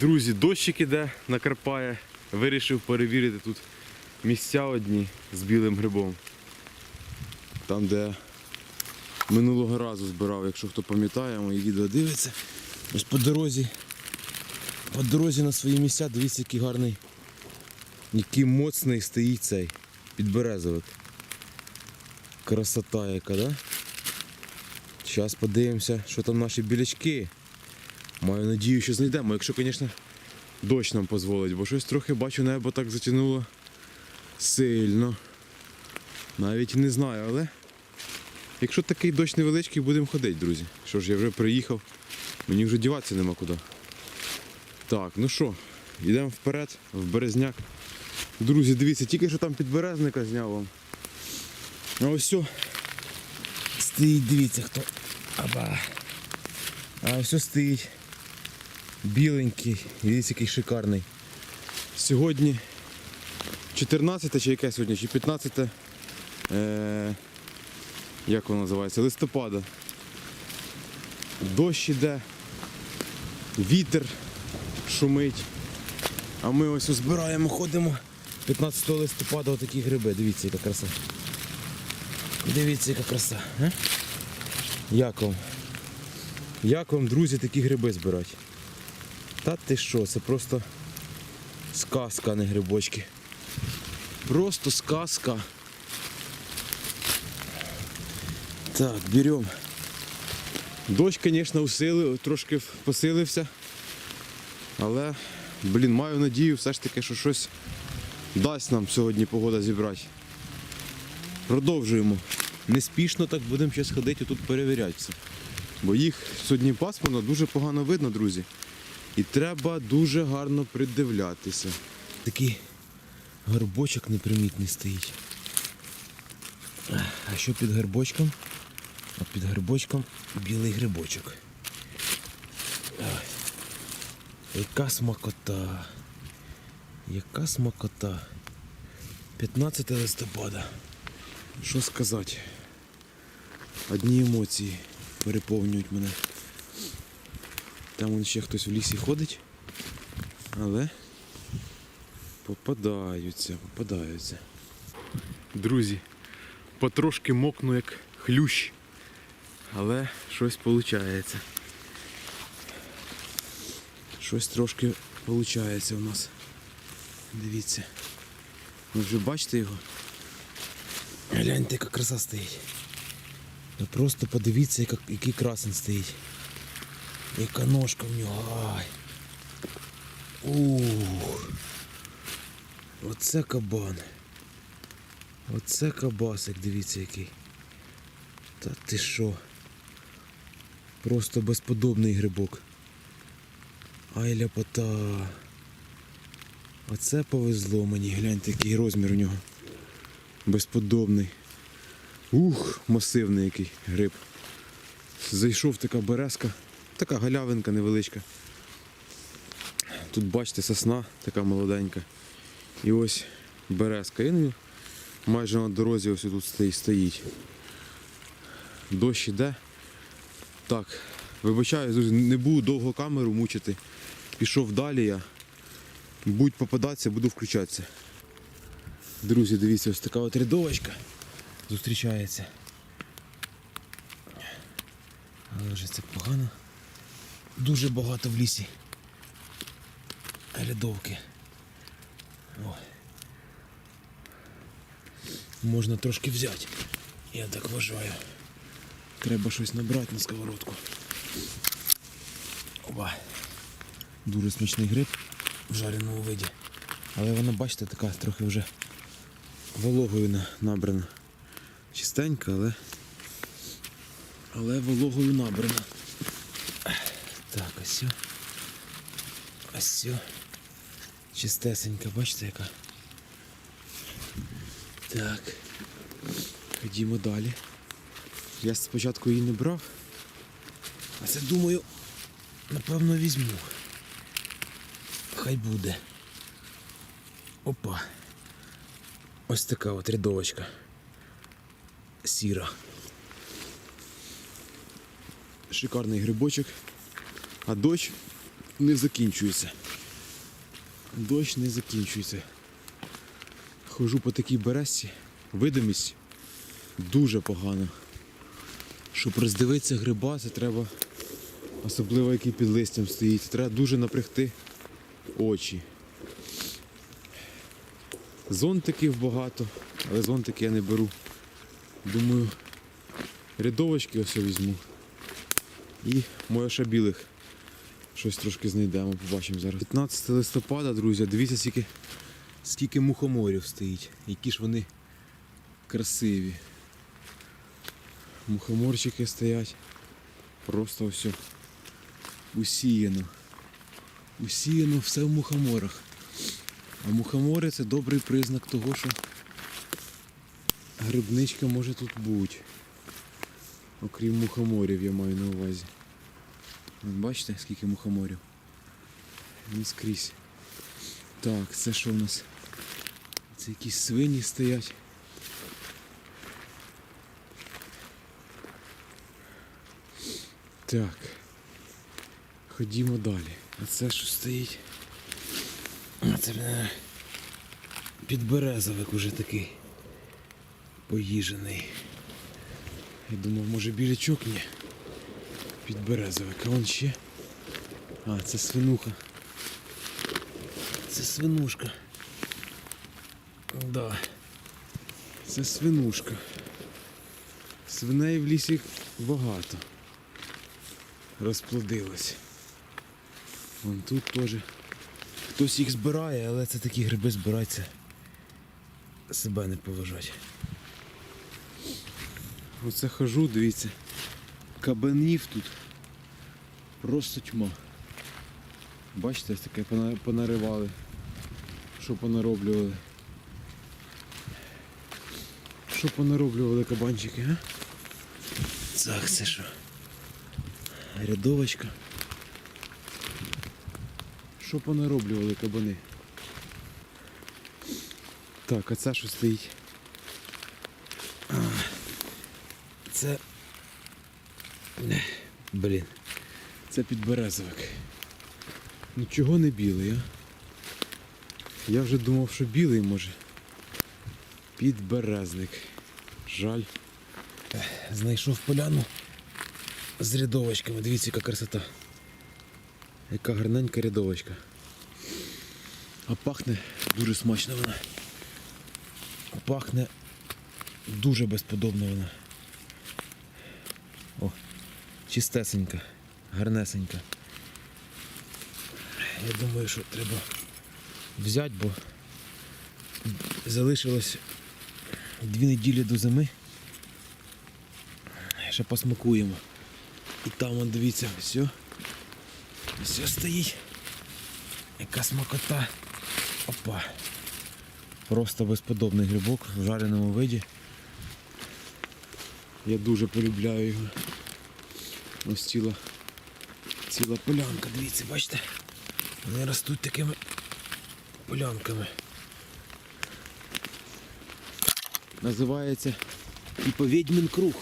Друзі, дощик іде, накарпає. Вирішив перевірити тут місця одні з білим грибом. Там, де минулого разу збирав, якщо хто пам'ятає, мої відео дивиться. Ось по дорозі. По дорозі на свої місця, дивіться, який гарний, який моцний стоїть цей підберезовик. Красота яка, да? Зараз подивимося, що там наші білячки. Маю надію, що знайдемо, якщо, звісно, дощ нам дозволить, бо щось трохи бачу, небо так затягнуло сильно. Навіть не знаю, але якщо такий дощ невеличкий, будемо ходити, друзі. Що ж, я вже приїхав, мені вже діватися нема куди. Так, ну що, йдемо вперед, в березняк. Друзі, дивіться, тільки що там підберезника зняв вам. А ось все. Стоїть, дивіться хто. Аба. А ось стоїть біленький, дивіться, який шикарний. Сьогодні 14 чи яке сьогодні, чи 15 е, як воно називається, листопада. Дощ іде, вітер шумить. А ми ось збираємо, ходимо 15 листопада отакі гриби. Дивіться, яка краса. Дивіться, яка краса. Як вам? Як вам, друзі, такі гриби збирати? Та ти що, це просто сказка, а не грибочки. Просто сказка. Так, беремо. Дощ, звісно, усилив, трошки посилився. Але, блін, маю надію все ж таки, що щось дасть нам сьогодні погода зібрати. Продовжуємо. Неспішно так будемо зараз ходити тут перевіряти все. Бо їх сьогодні пасмурно дуже погано видно, друзі. І треба дуже гарно придивлятися. Такий горбочок непримітний стоїть. А що під грибочком? А під грибочком білий грибочок. Яка смакота. Яка смакота. 15 листопада. Що сказати? Одні емоції переповнюють мене. Там ще хтось в лісі ходить, але попадаються, попадаються. Друзі, потрошки мокну як хлющ, але щось виходить. Щось трошки виходить у нас. Дивіться. Ви вже бачите його? Гляньте, яка краса стоїть. Ну просто подивіться, який красень стоїть. Яка ножка в нього. Ай. Ух. Оце кабан. Оце кабасик, дивіться який. Та ти що? Просто безподобний грибок. Ай ляпота. Оце повезло мені, гляньте, який розмір у нього. Безподобний. Ух, масивний який гриб. Зайшов така березка, така галявинка невеличка. Тут бачите сосна така молоденька. І ось березка. Він майже на дорозі ось тут стоїть. Дощ іде. Так, вибачаю, не буду довго камеру мучити. Пішов далі я. Будь попадатися, буду включатися. Друзі, дивіться, ось така от рядовочка зустрічається. Але вже це погано. Дуже багато в лісі. Рядовки. О. Можна трошки взяти. Я так вважаю. Треба щось набрати на сковородку. Оба. Дуже смачний гриб в жареному виді. Але вона, бачите, така трохи вже вологою набрана. Чистенька, але. Але вологою набрана. Ось. Ось. Чистесенька, бачите яка. Так. Ходімо далі. Я спочатку її не брав. А це думаю, напевно, візьму. Хай буде. Опа. Ось така от рядовочка. Сіра. Шикарний грибочок. А дощ не закінчується. Дощ не закінчується. Хожу по такій березці, видимість дуже погана. Щоб роздивитися гриба, це треба, особливо який під листям стоїть, треба дуже напрягти очі. Зонтиків багато, але зонтики я не беру. Думаю, рядовочки ось візьму. І ще білих щось трошки знайдемо, побачимо зараз. 15 листопада, друзі, дивіться, скільки, скільки мухоморів стоїть. Які ж вони красиві. Мухоморчики стоять. Просто все усіяно. Усіяно все в мухоморах. А мухомори це добрий признак того, що грибничка може тут бути. Окрім мухоморів, я маю на увазі. Бачите, скільки мухоморів? Не скрізь. Так, це що в нас? Це якісь свині стоять. Так. Ходімо далі. А це що стоїть? А це мене підберезовик уже такий поїжений. Я думав, може білячок ні. Підберезовик, а ще. А, це свинуха. Це свинушка. Да. Це свинушка. Свиней в лісі багато. Розплодилось. Вон тут теж. Хтось їх збирає, але це такі гриби збираються. Себе не поважать. Оце хожу, дивіться. Кабанів тут. Просто тьма. Бачите, таке понаривали. Що понароблювали. Що понароблювали кабанчики, а? Так, це що? Рядовочка. Що понароблювали кабани? Так, а це що стоїть? Це. Блін. Це підберезовик. Нічого не білий, а? Я вже думав, що білий може. Підберезник. Жаль. Знайшов поляну з рядовочками. Дивіться, яка красота. Яка гарненька рядовочка. А пахне дуже смачно вона. Пахне дуже безподобно вона. О, чистесенька, гарнесенька. Я думаю, що треба взяти, бо залишилось дві неділі до зими. Ще посмакуємо. І там, он, дивіться, все. Все стоїть. Яка смакота. Опа. Просто безподобний грибок в жареному виді. Я дуже полюбляю його. Ось ціла, ціла полянка, дивіться, бачите? Вони ростуть такими полянками. Називається типу відьмин круг.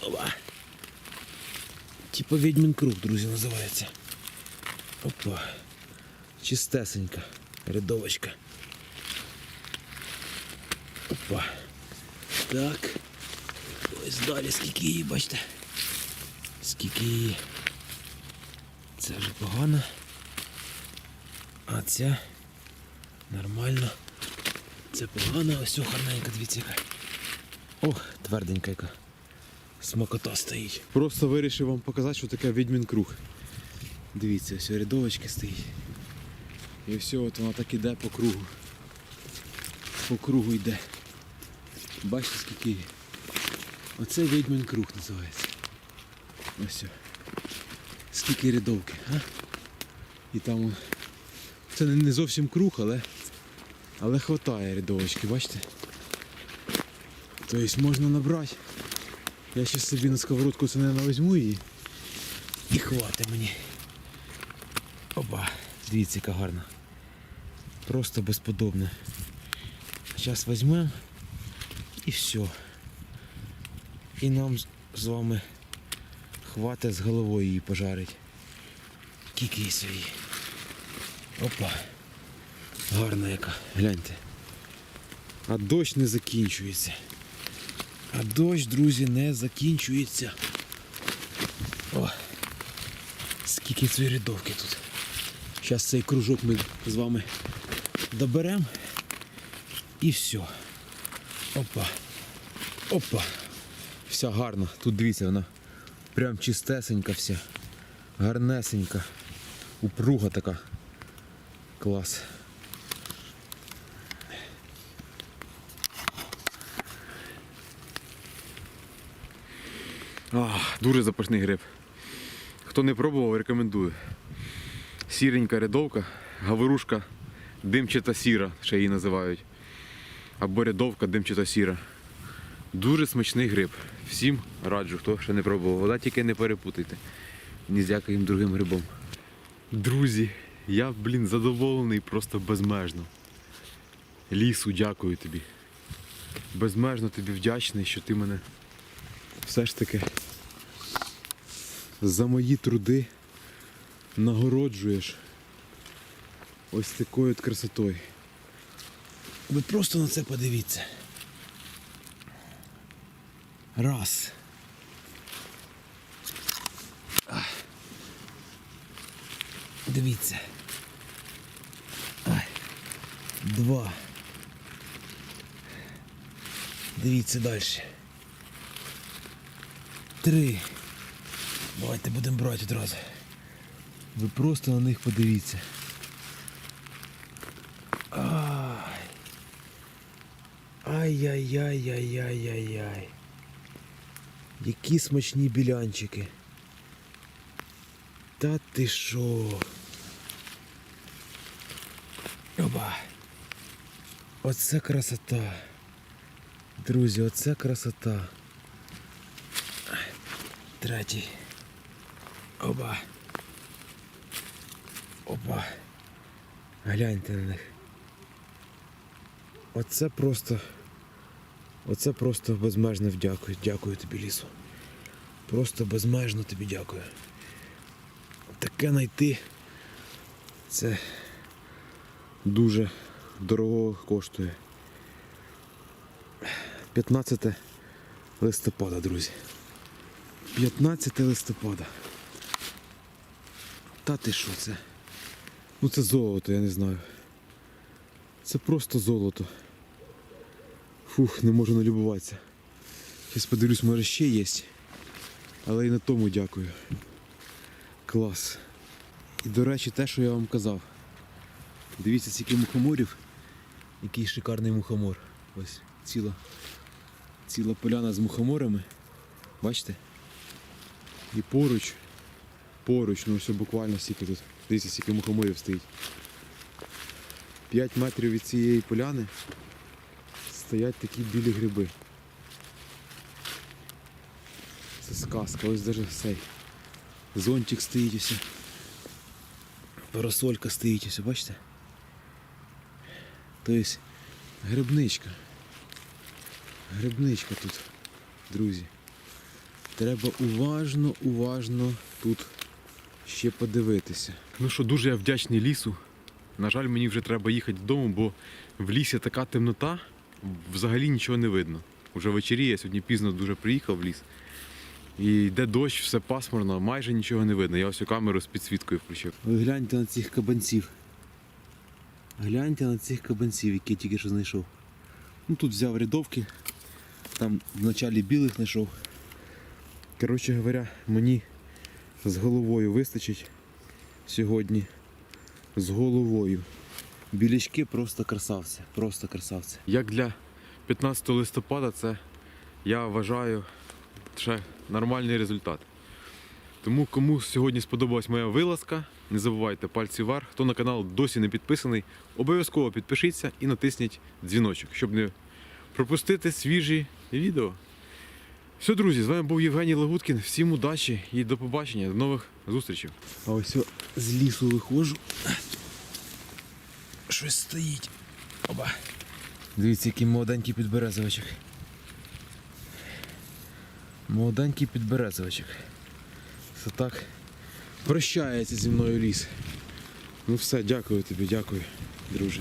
Опа. Типа відьмин круг, друзі, називається. Опа. Чистесенька. Рядовочка. Опа. Так. Ось далі скільки її, бачите. Скільки її. Це вже погано. А ця нормально. Це погано, ось ця гарненька, дивіться. Ох, тверденька яка. Смакота стоїть. Просто вирішив вам показати, що таке відьмін круг. Дивіться, ось рядовочки стоїть. І все, от вона так іде по кругу. По кругу йде. Бачите, скільки? Оце відьмин круг називається. Ось. Скільки рядовки, а? І там це не зовсім круг, але але хватає рядовочки, бачите? Тобто можна набрати. Я ще собі на сковородку це не візьму її. І хватить мені. Опа, дивіться, яка гарна. Просто безподобна. Зараз візьмемо і все. І нам з вами хватить з головою її пожарить. Кікій свої. Опа. Гарна яка. Гляньте. А дощ не закінчується. А дощ, друзі, не закінчується. О, скільки цієї рядовки тут. Зараз цей кружок ми з вами доберемо. І все. Опа. Опа. Вся гарна. Тут дивіться, вона прям чистесенька вся. Гарнесенька. Упруга така. Клас. А, дуже запашний гриб. Хто не пробував, рекомендую. Сіренька рядовка, гаворушка, димчата сіра, ще її називають. Або рядовка димчата сіра. Дуже смачний гриб. Всім раджу, хто ще не пробував. Вода тільки не перепутайте. Ні з яким другим грибом. Друзі, я, блін, задоволений просто безмежно. Лісу, дякую тобі. Безмежно тобі вдячний, що ти мене все ж таки за мої труди нагороджуєш ось такою от красотою. Ви просто на це подивіться. Раз. Дивіться. Два. Дивіться далі. Три. Давайте будемо брати одразу. Ви просто на них подивіться. Ай. Ай-яй-яй-яй-яй-яй-яй. Які смачні білянчики. Та ти що? Оба. Оце красота. Друзі, оце красота. Третій. Оба. Опа. Гляньте на них. Оце просто. Оце просто безмежно вдякую. Дякую тобі, лісу. Просто безмежно тобі дякую. Таке знайти. Це дуже дорого коштує. 15 листопада, друзі. 15 листопада. Та ти що це? Ну це золото, я не знаю. Це просто золото. Фух, не можу налюбуватися. Зараз подивлюсь, може ще є. Але і на тому дякую. Клас. І до речі, те, що я вам казав. Дивіться, скільки мухоморів. Який шикарний мухомор. Ось ціла, ціла поляна з мухоморами. Бачите? І поруч, поруч, ну все буквально стільки тут. Дивіться, скільки мухоморів стоїть. 5 метрів від цієї поляни стоять такі білі гриби. Це сказка, ось навіть цей. Зонтик стоїть усе. Парасолька стоїть усе, бачите? Тобто грибничка. Грибничка тут, друзі. Треба уважно, уважно тут ще подивитися. Ну що, дуже я вдячний лісу. На жаль, мені вже треба їхати додому, бо в лісі така темнота, взагалі нічого не видно. Уже вечері, я сьогодні пізно дуже приїхав в ліс. І йде дощ, все пасмурно, майже нічого не видно. Я ось камеру з підсвіткою включив. Ви гляньте на цих кабанців. Гляньте на цих кабанців, які я тільки що знайшов. Ну тут взяв рядовки, там в началі білих знайшов. Коротше говоря, мені з головою вистачить сьогодні. З головою. Білячки просто красавці, просто красавці. Як для 15 листопада це я вважаю ще нормальний результат. Тому кому сьогодні сподобалась моя вилазка, не забувайте пальці вверх. Хто на канал досі не підписаний, обов'язково підпишіться і натисніть дзвіночок, щоб не пропустити свіжі відео. Все, друзі, з вами був Євгеній Лагуткін. Всім удачі і до побачення, до нових зустрічей. А ось з лісу виходжу. Щось стоїть. Оба. Дивіться, який молоденький підберезовичок. Молоденький підберезовичок. Це так Прощається зі мною ліс. Ну все, дякую тобі, дякую, друже.